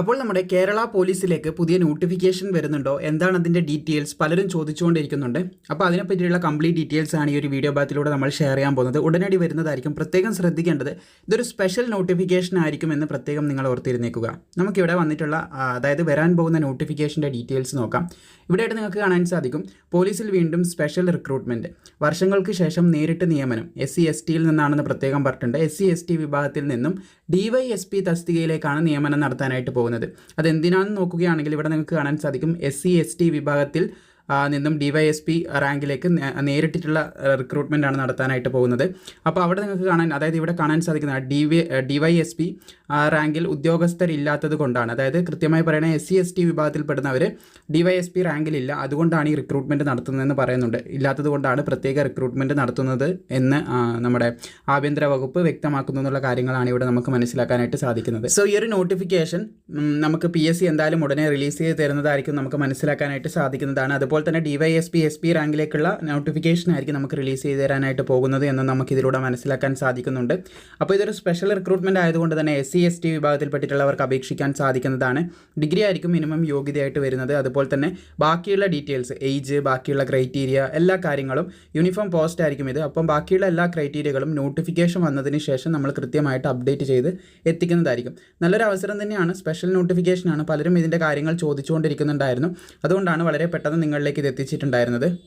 അപ്പോൾ നമ്മുടെ കേരള പോലീസിലേക്ക് പുതിയ നോട്ടിഫിക്കേഷൻ വരുന്നുണ്ടോ? എന്താണ് അതിന്റെ ഡീറ്റെയിൽസ് പലരും ചോദിച്ചുകൊണ്ടിരിക്കുന്നുണ്ട്. അപ്പോൾ അതിനെപ്പറ്റിയുള്ള കംപ്ലീറ്റ് ഡീറ്റെയിൽസ് ആണ് ഈ ഒരു വീഡിയോ ഭാഗത്തിലൂടെ നമ്മൾ ഷെയർ ചെയ്യാൻ പോകുന്നത്. ഉടനടി വരുന്നതായിരിക്കും. പ്രത്യേകം ശ്രദ്ധിക്കേണ്ടത് ഇതൊരു സ്പെഷ്യൽ നോട്ടിഫിക്കേഷൻ ആയിരിക്കും എന്ന് പ്രത്യേകം നിങ്ങൾ ഓർത്തിരുന്നേക്കുക. നമുക്കിവിടെ വന്നിട്ടുള്ള അതായത് വരാൻ പോകുന്ന നോട്ടിഫിക്കേഷന്റെ ഡീറ്റെയിൽസ് നോക്കാം. ഇവിടെയായിട്ട് നിങ്ങൾക്ക് കാണാൻ സാധിക്കും. പോലീസിൽ വീണ്ടും സ്പെഷ്യൽ റിക്രൂട്ട്മെന്റ് വർഷങ്ങൾക്ക് ശേഷം നേരിട്ട് നിയമനം. എസ് സി എസ് ടിയിൽ നിന്നാണെന്ന് പ്രത്യേകം പറഞ്ഞിട്ടുണ്ട്. എസ് സി എസ് ടി വിഭാഗത്തിൽ നിന്നും ഡി ഡിവൈഎസ് പി തസ്തികയിലേക്കാണ് നിയമനം നടത്താനായിട്ട് പോകുന്നത്. അതെന്തിനാണെന്ന് നോക്കുകയാണെങ്കിൽ ഇവിടെ നിങ്ങൾക്ക് കാണാൻ സാധിക്കും. എസ് സി എസ് ടി വിഭാഗത്തിൽ നിന്നും ഡിവൈഎസ്പി റാങ്കിലേക്ക് നേരിട്ടിട്ടുള്ള റിക്രൂട്ട്മെന്റ് ആണ് നടത്താനായിട്ട് പോകുന്നത്. അപ്പോൾ അവിടെ നിങ്ങൾക്ക് കാണാൻ അതായത് ഇവിടെ കാണാൻ സാധിക്കുന്ന ഡി ഡിവൈഎസ്പി റാങ്കിൽ ഉദ്യോഗസ്ഥരില്ലാത്തത് കൊണ്ടാണ്. അതായത് കൃത്യമായി പറയണ എസ് സി എസ് ടി വിഭാഗത്തിൽപ്പെടുന്നവർ ഡിവൈഎസ്പി റാങ്കിലില്ല. അതുകൊണ്ടാണ് ഈ റിക്രൂട്ട്മെന്റ് നടത്തുന്നതെന്ന് പറയുന്നുണ്ട്. ഇല്ലാത്തത് കൊണ്ടാണ് പ്രത്യേക റിക്രൂട്ട്മെന്റ് നടത്തുന്നത് എന്ന് നമ്മുടെ ആഭ്യന്തര വകുപ്പ് വ്യക്തമാക്കുന്നു എന്നുള്ള കാര്യങ്ങളാണ് ഇവിടെ നമുക്ക് മനസ്സിലാക്കാനായിട്ട് സാധിക്കുന്നത്. സോ ഈ ഒരു നോട്ടിഫിക്കേഷൻ നമുക്ക് പി എസ് സി എന്തായാലും ഉടനെ റിലീസ് ചെയ്ത് തരുന്നതായിരിക്കും നമുക്ക് മനസ്സിലാക്കാനായിട്ട് സാധിക്കുന്നതാണ്. അതുപോലെ തന്നെ ഡിവൈഎസ് പി എസ് പി റാങ്കിലേക്കുള്ള നോട്ടിഫിക്കേഷൻ ആയിരിക്കും നമുക്ക് റിലീസ് ചെയ്ത് തരാനായിട്ട് പോകുന്നത് എന്ന് നമുക്ക് ഇതിലൂടെ മനസ്സിലാക്കാൻ സാധിക്കുന്നുണ്ട്. അപ്പോൾ ഇതൊരു സ്പെഷ്യൽ റിക്രൂട്ട്മെന്റ് ആയതുകൊണ്ട് തന്നെ എസ് സി എസ് ടി വിഭാഗത്തിൽപ്പെട്ടിട്ടുള്ളവർക്ക് അപേക്ഷിക്കാൻ സാധിക്കുന്നതാണ്. ഡിഗ്രി ആയിരിക്കും മിനിമം യോഗ്യതയായിട്ട് വരുന്നത്. അതുപോലെ തന്നെ ബാക്കിയുള്ള ഡീറ്റെയിൽസ് ഏജ് ബാക്കിയുള്ള ക്രൈറ്റീരിയ എല്ലാ കാര്യങ്ങളും യൂണിഫോം പോസ്റ്റ് ആയിരിക്കും ഇത്. അപ്പം ബാക്കിയുള്ള എല്ലാ ക്രൈറ്റീരിയകളും നോട്ടിഫിക്കേഷൻ വന്നതിന് ശേഷം നമ്മൾ കൃത്യമായിട്ട് അപ്ഡേറ്റ് ചെയ്ത് എത്തിക്കുന്നതായിരിക്കും. നല്ലൊരു അവസരം തന്നെയാണ്. സ്പെഷ്യൽ നോട്ടിഫിക്കേഷനാണ് പലരും ഇതിന്റെ കാര്യങ്ങൾ ചോദിച്ചുകൊണ്ടിരിക്കുന്നുണ്ടായിരുന്നു. അതുകൊണ്ടാണ് വളരെ പെട്ടെന്ന് നിങ്ങളിലേക്ക് ഇത് എത്തിച്ചിട്ടുണ്ടായിരുന്നത്?